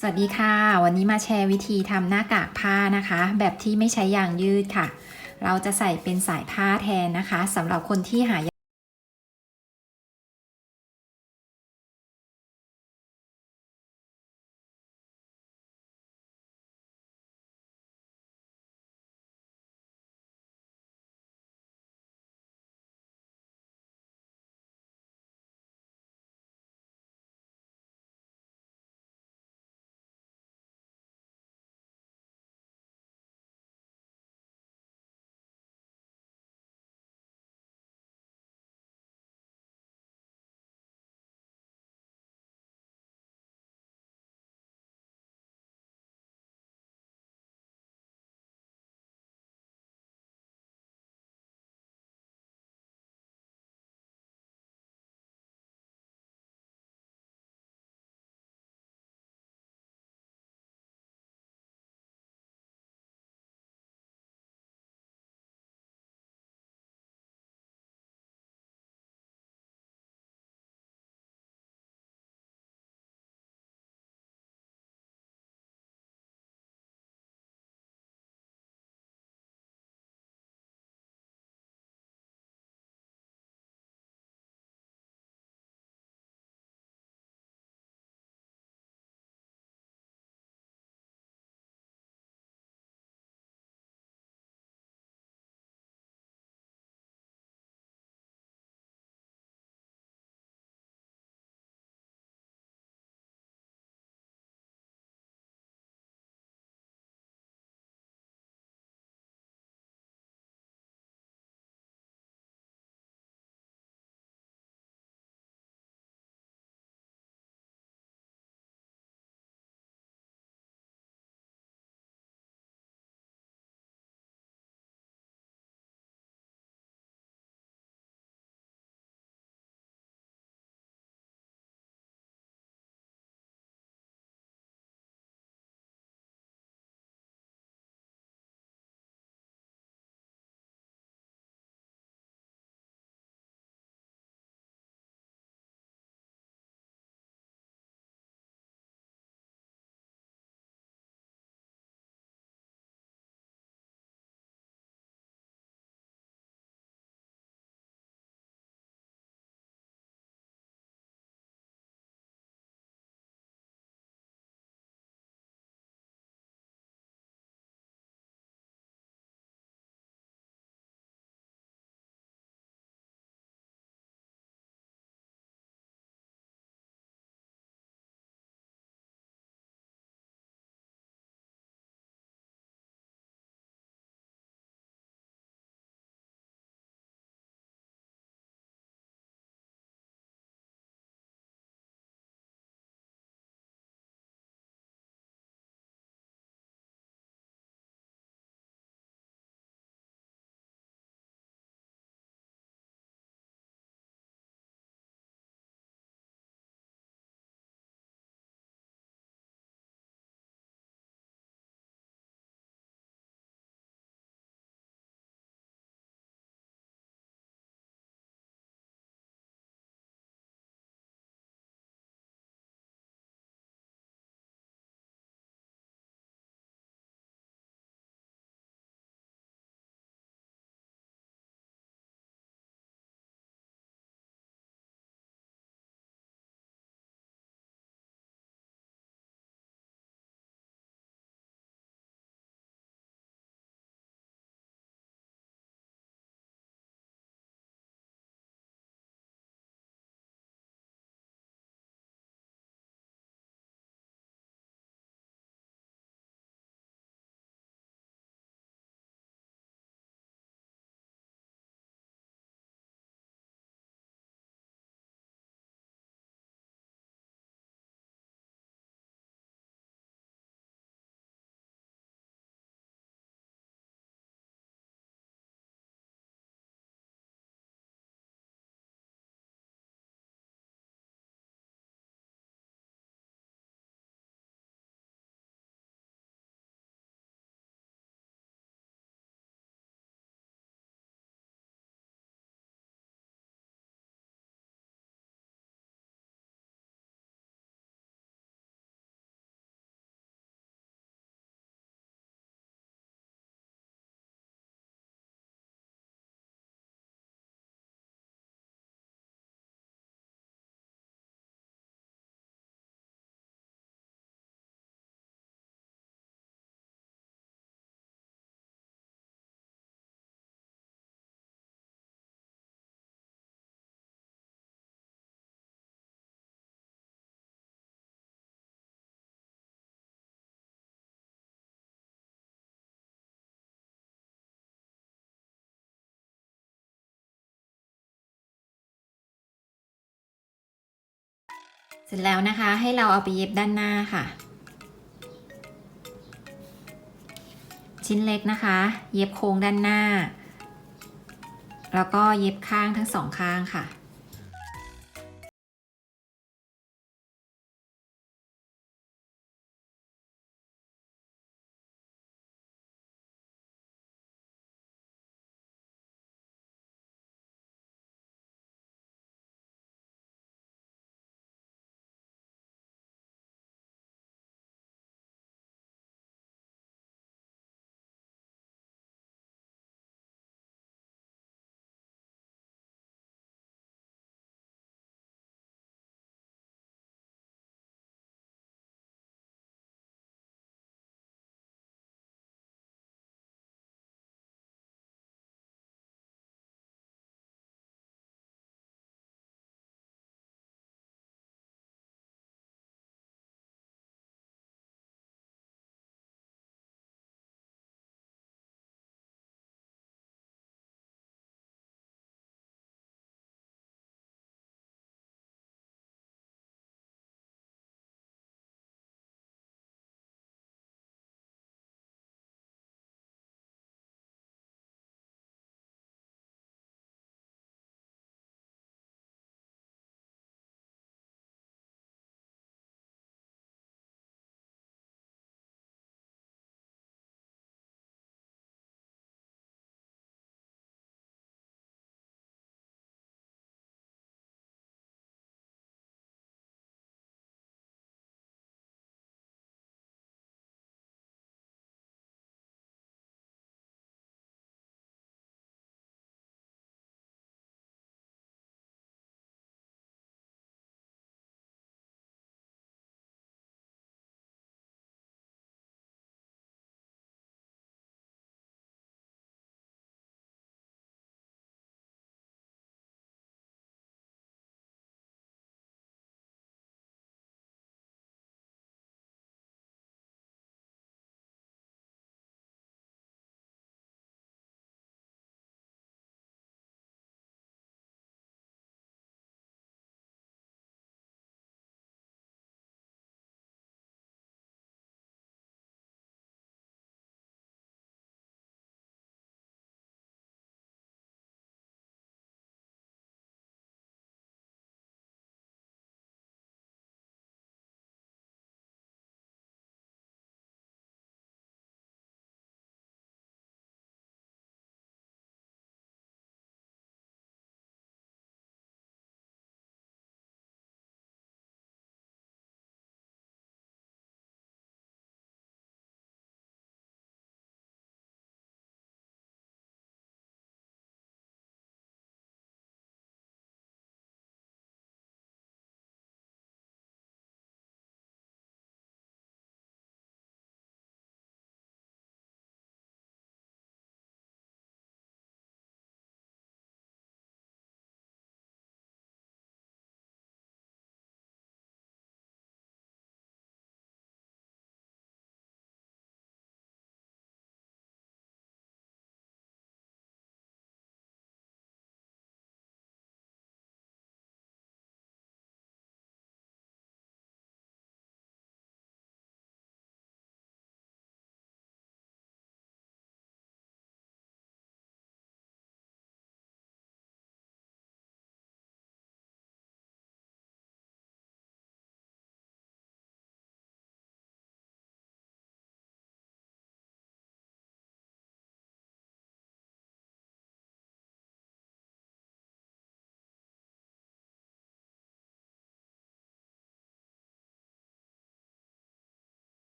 สวัสดีค่ะ วันนี้มาแชร์วิธีทำหน้ากากผ้านะคะ แบบที่ไม่ใช้ยางยืดค่ะ เราจะใส่เป็นสายผ้าแทนนะคะสำหรับคนที่หาย เสร็จแล้วนะคะให้เราเอาไปเย็บด้านหน้าค่ะ ชิ้นเล็กนะคะ เย็บโค้งด้านหน้า แล้วก็เย็บข้างทั้งสองข้างค่ะ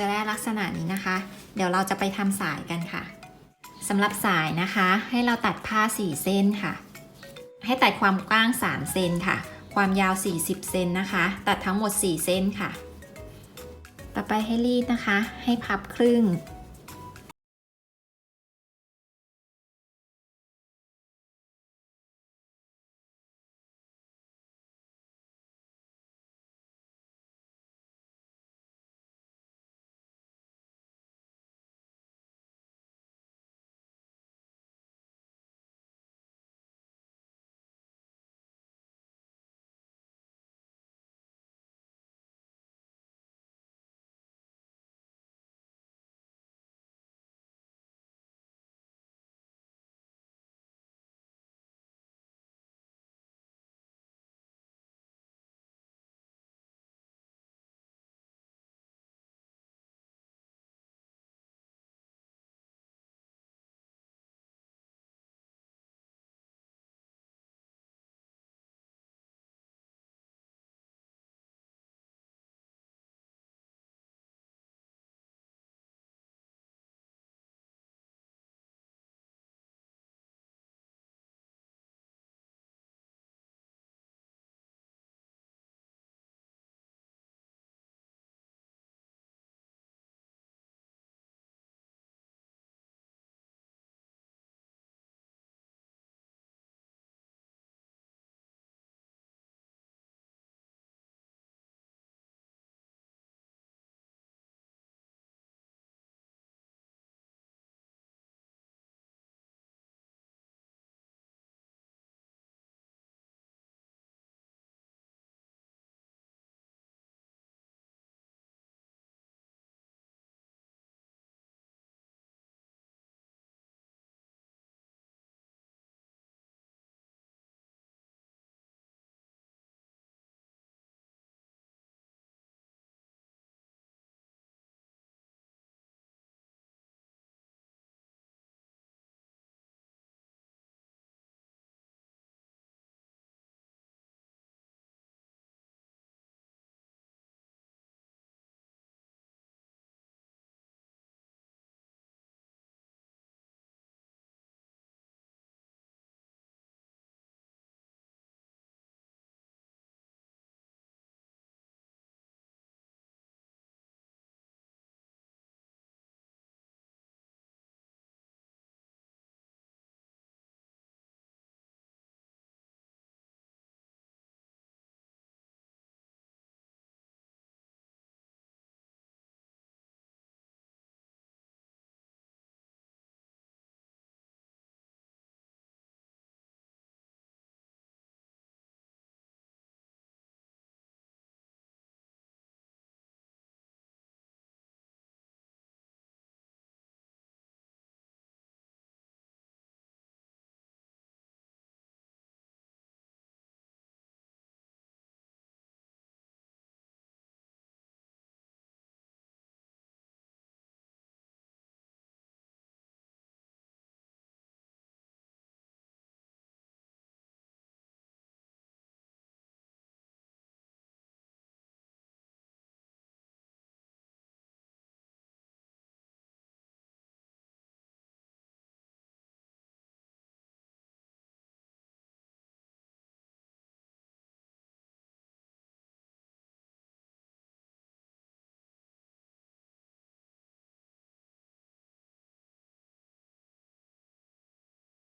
จะได้ลักษณะนี้นะคะ เดี๋ยวเราจะไปทำสายกันค่ะสำหรับสายนะคะ ให้เราตัดผ้า 4 เส้นค่ะ ให้ตัดความกว้าง 3 เซนค่ะ ความยาว 40 เซนนะคะ ตัดทั้งหมด 4 เส้นค่ะ ต่อไปให้รีดนะคะ ให้พับครึ่ง